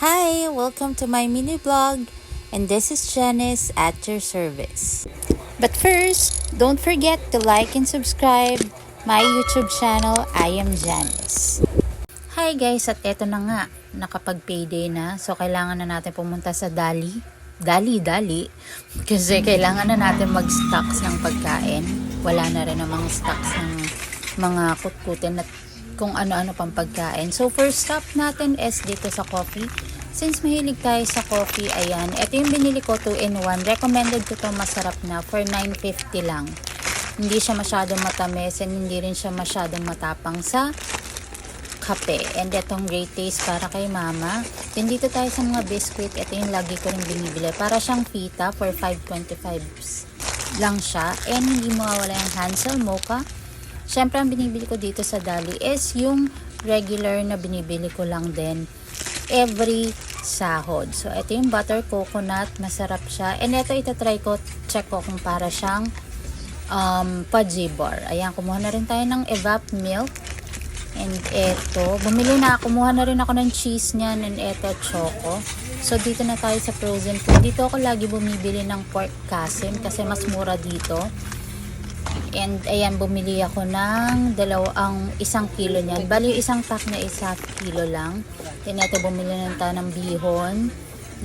Hi! Welcome to my mini vlog and this is Janice at your service. But first, don't forget to like and subscribe my YouTube channel, I am Janice. Hi guys! At eto na nga, nakapag-payday na. So, kailangan na natin pumunta sa Dali. Dali, Dali. Kasi kailangan na natin mag-stocks ng pagkain. Wala na rin namang stocks ng mga kutkutin at kung ano-ano pang pagkain. So, first stop natin is dito sa coffee. Since mahilig tayo sa coffee, ayan. Ito yung binili ko 2 in 1. Recommended ko to masarap na for 9.50 lang. Hindi siya masyadong matamis and hindi rin siya masyadong matapang sa kape. And itong great taste para kay mama. Then dito tayo sa mga biscuit. Ito yung lagi ko rin binibili. Para siyang pita for 5.25 lang siya. And hindi mawawala yung Hansel Mocha. Siyempre, ang binibili ko dito sa Dali is yung regular na binibili ko lang din every sahod. So, ito yung butter coconut. Masarap siya. And ito, itatry ko. Check ko kung para siyang um, pudgy bar. Ayan, kumuha na rin tayo ng evap milk. And eto, bumili na, kumuha na rin ako ng cheese niyan and eto, choco. So, dito na tayo sa frozen food. Dito ako lagi bumibili ng pork kasim kasi mas mura dito. And ayan, bumili ako ng dalawang isang kilo niyan. Bali, isang pack na isa kilo lang. Then ito, bumili na tayo ng bihon,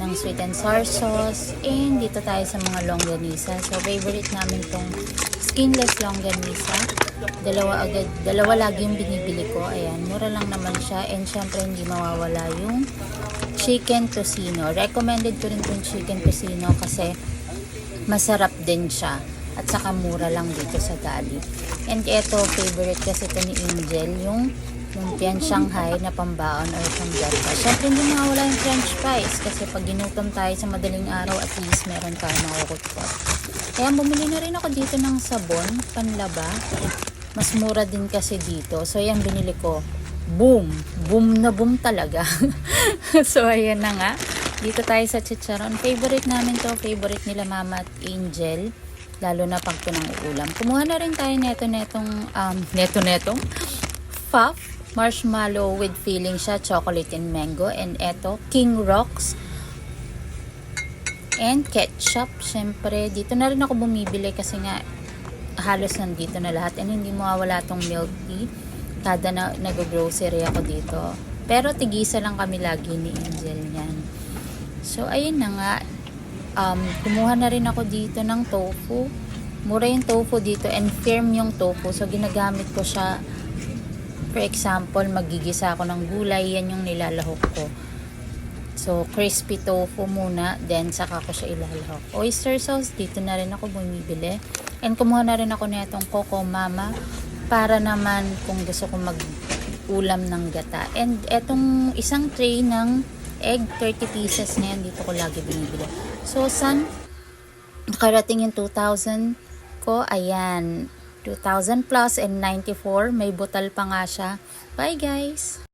ng sweet and sour sauce. And dito tayo sa mga longganisa. So, favorite namin tong skinless longganisa. Dalawa agad, dalawa lagi yung binibili ko. Ayan, mura lang naman siya. And syempre, hindi mawawala yung chicken tocino. Recommended ko rin tong chicken tocino kasi masarap din siya. At saka mura lang dito sa Dali. And ito, favorite kasi ito ni Angel, yung lumpiang Shanghai na pambaon or breakfast. Siyempre, hindi mawala yung french fries kasi pag ginutom tayo sa madaling araw, at least meron tayo makukutpot. Kaya bumili na rin ako dito ng sabon, panlaba. Mas mura din kasi dito. So, yan binili ko. Boom! Boom na boom talaga. so, ayan na nga. Dito tayo sa chicharon. Favorite namin to. Favorite nila mama at Angel lalo na pag pinang-uulam. Kumuha na rin tayo neto netong um, neto netong puff marshmallow with filling siya chocolate and mango and eto king rocks and ketchup. Syempre dito na rin ako bumibili kasi nga halos nandito na lahat and hindi mawawala tong milk tea. Kada na nag-grocery ako dito. Pero tigisa lang kami lagi ni Angel niyan. So ayun na nga um, kumuha na rin ako dito ng tofu. Mura yung tofu dito and firm yung tofu. So, ginagamit ko siya. For example, magigisa ako ng gulay. Yan yung nilalahok ko. So, crispy tofu muna. Then, saka ko siya ilalahok. Oyster sauce, dito na rin ako bumibili. And kumuha na rin ako na itong Coco Mama para naman kung gusto ko mag ulam ng gata. And etong isang tray ng egg, 30 pieces na yan. Dito ko lagi binibili. So, san nakarating yung 2,000 ko? Ayan. 2,000 plus and 94. May butal pa nga siya. Bye, guys!